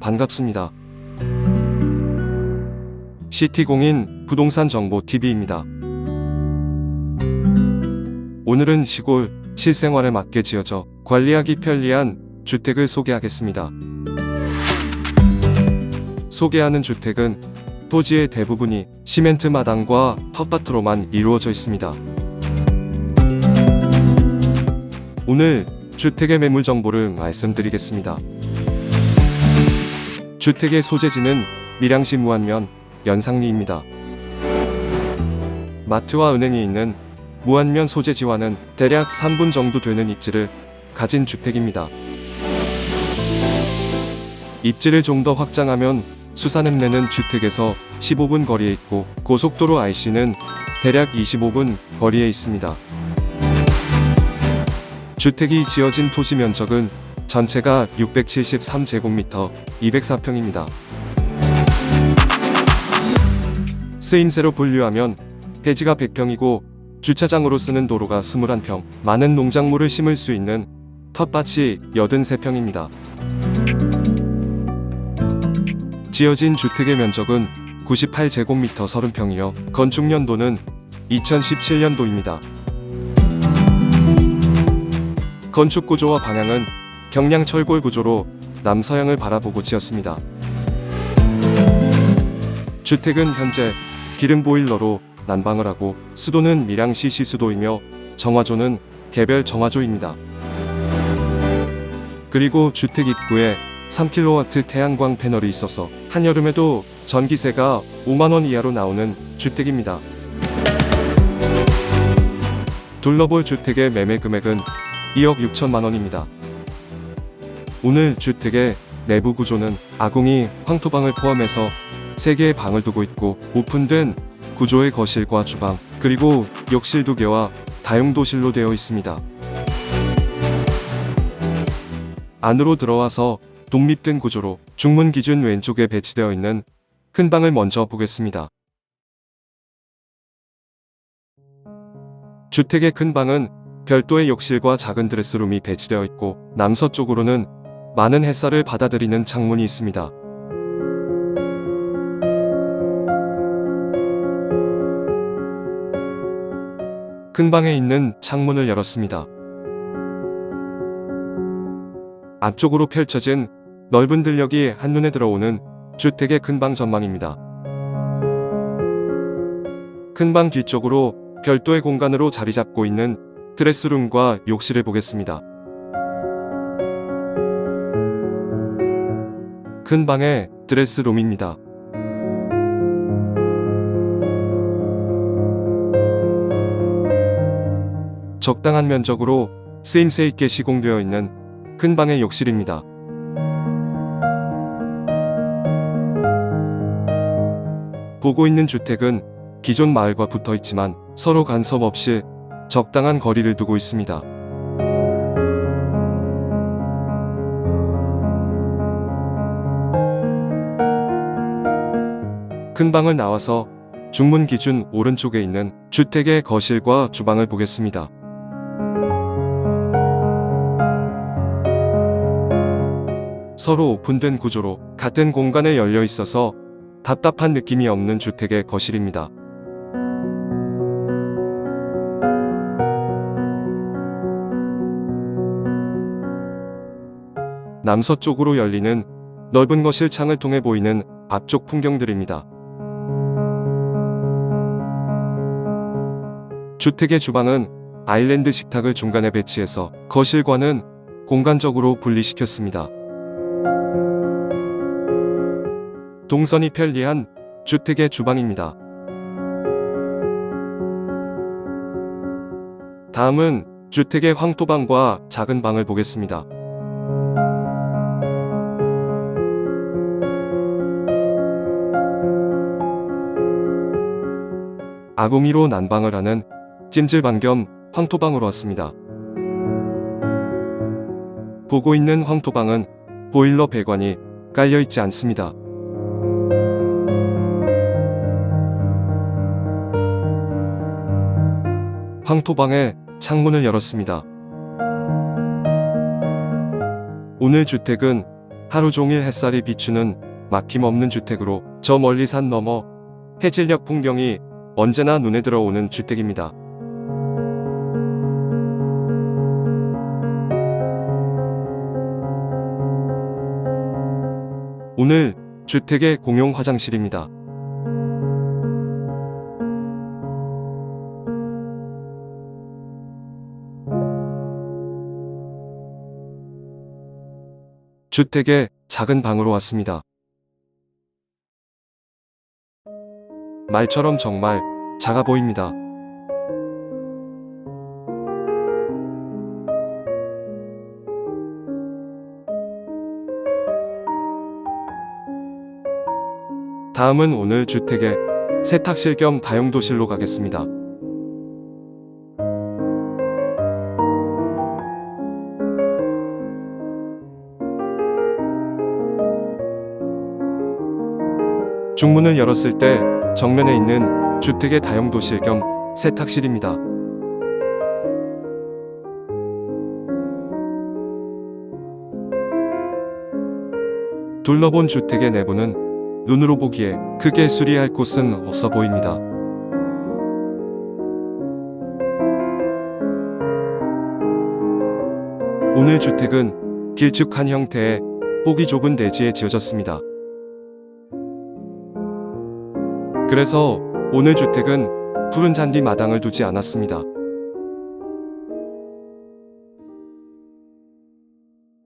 반갑습니다. 시티공인 부동산 정보 TV입니다. 오늘은 시골 실생활에 맞게 지어져 관리하기 편리한 주택을 소개하겠습니다. 소개하는 주택은 토지의 대부분이 시멘트 마당과 텃밭으로만 이루어져 있습니다. 오늘 주택의 매물 정보를 말씀드리겠습니다. 주택의 소재지는 밀양시 무안면 연상리입니다. 마트와 은행이 있는 무안면 소재지와는 대략 3분 정도 되는 입지를 가진 주택입니다. 입지를 좀 더 확장하면 수산읍내는 주택에서 15분 거리에 있고 고속도로 IC는 대략 25분 거리에 있습니다. 주택이 지어진 토지 면적은 전체가 673제곱미터 204평입니다. 쓰임새로 분류하면 대지가 100평이고 주차장으로 쓰는 도로가 21평, 많은 농작물을 심을 수 있는 텃밭이 83평입니다. 지어진 주택의 면적은 98제곱미터 30평이며 건축 연도는 2017년도입니다. 건축 구조와 방향은 경량 철골 구조로 남서향을 바라보고 지었습니다. 주택은 현재 기름 보일러로 난방을 하고 수도는 밀양시 시수도이며 정화조는 개별 정화조입니다. 그리고 주택 입구에 3kW 태양광 패널이 있어서 한여름에도 전기세가 5만원 이하로 나오는 주택입니다. 둘러볼 주택의 매매 금액은 2억 6천만 원입니다. 오늘 주택의 내부 구조는 아궁이 황토방을 포함해서 3개의 방을 두고 있고 오픈된 구조의 거실과 주방 그리고 욕실 2개와 다용도실로 되어 있습니다. 안으로 들어와서 독립된 구조로 중문 기준 왼쪽에 배치되어 있는 큰 방을 먼저 보겠습니다. 주택의 큰 방은 별도의 욕실과 작은 드레스룸이 배치되어 있고 남서쪽으로는 많은 햇살을 받아들이는 창문이 있습니다. 큰 방에 있는 창문을 열었습니다. 앞쪽으로 펼쳐진 넓은 들녘이 한눈에 들어오는 주택의 큰방 전망입니다. 큰 방 뒤쪽으로 별도의 공간으로 자리 잡고 있는 드레스룸과 욕실을 보겠습니다. 큰 방의 드레스룸입니다. 적당한 면적으로 쓰임새 있게 시공되어 있는 큰 방의 욕실입니다. 보고 있는 주택은 기존 마을과 붙어 있지만 서로 간섭 없이 적당한 거리를 두고 있습니다. 큰 방을 나와서 중문 기준 오른쪽에 있는 주택의 거실과 주방을 보겠습니다. 서로 오픈된 구조로 같은 공간에 열려 있어서 답답한 느낌이 없는 주택의 거실입니다. 남서쪽으로 열리는 넓은 거실 창을 통해 보이는 앞쪽 풍경들입니다. 주택의 주방은 아일랜드 식탁을 중간에 배치해서 거실과는 공간적으로 분리시켰습니다. 동선이 편리한 주택의 주방입니다. 다음은 주택의 황토방과 작은 방을 보겠습니다. 아궁이로 난방을 하는 찜질방 겸 황토방으로 왔습니다. 보고 있는 황토방은 보일러 배관이 깔려 있지 않습니다. 황토방의 창문을 열었습니다. 오늘 주택은 하루 종일 햇살이 비추는 막힘없는 주택으로 저 멀리 산 너머 해질녘 풍경이 언제나 눈에 들어오는 주택입니다. 오늘 주택의 공용 화장실입니다. 주택의 작은 방으로 왔습니다. 말처럼 정말 작아 보입니다. 다음은 오늘 주택의 세탁실 겸 다용도실로 가겠습니다. 중문을 열었을 때 정면에 있는 주택의 다용도실 겸 세탁실입니다. 둘러본 주택의 내부는 눈으로 보기에 크게 수리할 곳은 없어 보입니다. 오늘 주택은 길쭉한 형태의 폭이 좁은 대지에 지어졌습니다. 그래서 오늘 주택은 푸른 잔디 마당을 두지 않았습니다.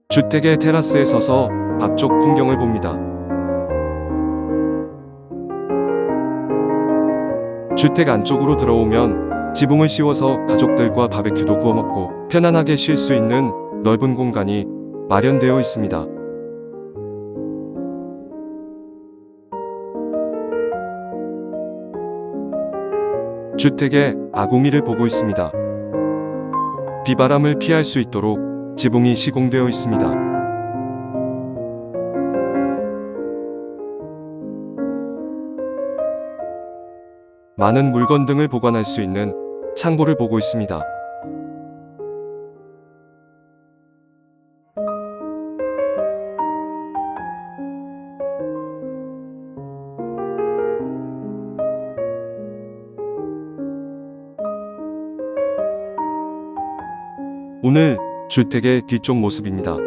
주택의 테라스에 서서 앞쪽 풍경을 봅니다. 주택 안쪽으로 들어오면 지붕을 씌워서 가족들과 바베큐도 구워 먹고 편안하게 쉴 수 있는 넓은 공간이 마련되어 있습니다. 주택의 아궁이를 보고 있습니다. 비바람을 피할 수 있도록 지붕이 시공되어 있습니다. 많은 물건 등을 보관할 수 있는 창고를 보고 있습니다. 오늘 주택의 뒤쪽 모습입니다.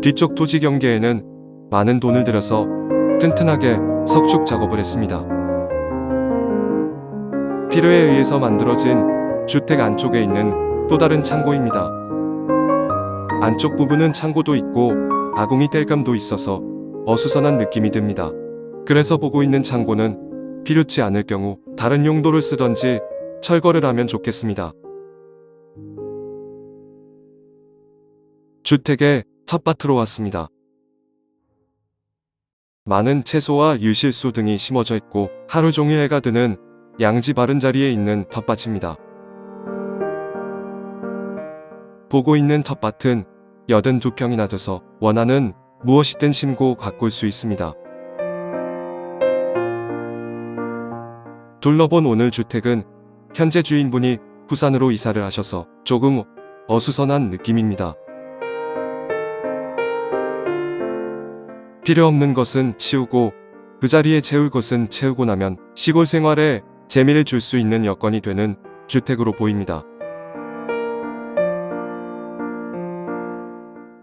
뒤쪽 토지 경계에는 많은 돈을 들여서 튼튼하게 석축 작업을 했습니다. 필요에 의해서 만들어진 주택 안쪽에 있는 또 다른 창고입니다. 안쪽 부분은 창고도 있고 아궁이 땔감도 있어서 어수선한 느낌이 듭니다. 그래서 보고 있는 창고는 필요치 않을 경우 다른 용도를 쓰던지 철거를 하면 좋겠습니다. 주택의 텃밭으로 왔습니다. 많은 채소와 유실수 등이 심어져 있고 하루 종일 해가 드는 양지 바른 자리에 있는 텃밭입니다. 보고 있는 텃밭은 82평이나 돼서 원하는 무엇이든 심고 가꿀 수 있습니다. 둘러본 오늘 주택은 현재 주인분이 부산으로 이사를 하셔서 조금 어수선한 느낌입니다. 필요 없는 것은 치우고 그 자리에 채울 것은 채우고 나면 시골 생활에 재미를 줄 수 있는 여건이 되는 주택으로 보입니다.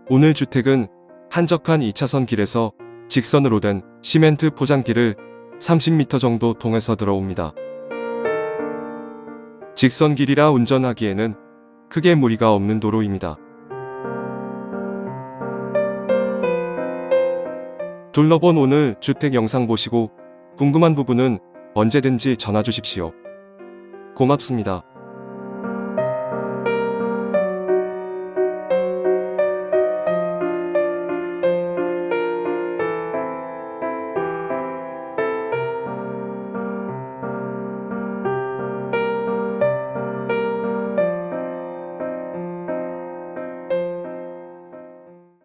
오늘 주택은 한적한 2차선 길에서 직선으로 된 시멘트 포장길을 30m 정도 통해서 들어옵니다. 직선 길이라 운전하기에는 크게 무리가 없는 도로입니다. 둘러본 오늘 주택 영상 보시고 궁금한 부분은 언제든지 전화 주십시오. 고맙습니다.